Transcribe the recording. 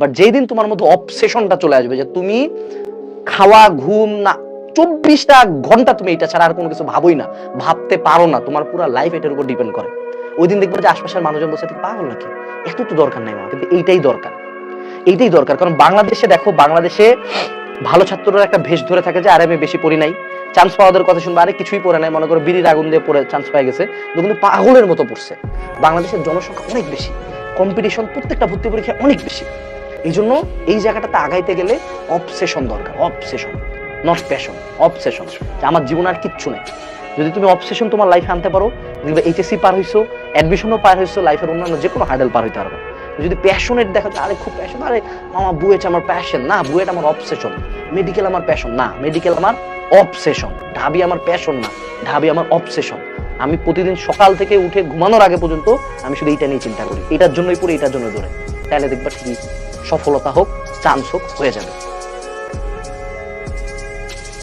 But যেই দিন তোমার মধ্যে অবসেশনটা চলে আসবে যে তুমি খাওয়া, ঘুম, না, চব্বিশটা ঘণ্টা তুমি এটা ছাড়া আর কোনো কিছু ভাবোই না, ভাবতে পারো না, তোমার পুরো লাইফ এটার উপর ডিপেন্ড করে। ওই দিন দেখবে যে আশপাশের মানুষজন বসে পাগল নাকি? এত তো দরকার নাই মা কিন্তু এইটাই দরকার। এইটাই দরকার, কারণ বাংলাদেশে দেখো, বাংলাদেশে ভালো ছাত্ররা একটা ভেষ ধরে থাকে যে, আরে, আমি বেশি পড়ি নাই। চান্স পাওয়াদের কথা শুনব, আরে, কিছুই পড়ে নাই। মনে করো, বিড়ির আগুন দিয়ে পড়ে চান্স পেয়ে গেছে। কিন্তু পাগলের মতো পড়ছে। বাংলাদেশের জনসংখ্যা অনেক বেশি কম্পিটিশন প্রত্যেকটা ভর্তি পরীক্ষা অনেক বেশি। এই জন্য এই জায়গাটাতে আগাইতে গেলে অবসেশন দরকার অবসেশন নট প্যাশন অবসেশন যে আমার জীবন আর কিচ্ছু নেই। যদি তুমি অবসেশন তোমার লাইফে আনতে পারো দেখবে এইচএসসি পার হইছো অ্যাডমিশনও পার হইছো লাইফের অন্যান্য যে কোনো হার্ডেল পার হইতে পারবে যদি প্যাশনের দেখা যায়, আরে খুব প্যাশন আরে মামা বুয়েট আমার প্যাশন না বুয়েট আমার অবসেশন মেডিকেল আমার প্যাশন না মেডিকেল আমার অবসেশন ঢাবি আমার প্যাশন না, ঢাবি আমার অবসেশন আমি প্রতিদিন সকাল থেকে উঠে ঘুমানোর আগে পর্যন্ত আমি শুধু এইটা নিয়ে চিন্তা করি। এটার জন্যই পড়ি, এটার জন্য দৌড়ে তাহলে দেখবা ঠিকই সফলতা হোক চান্স হোক হয়ে যাবে।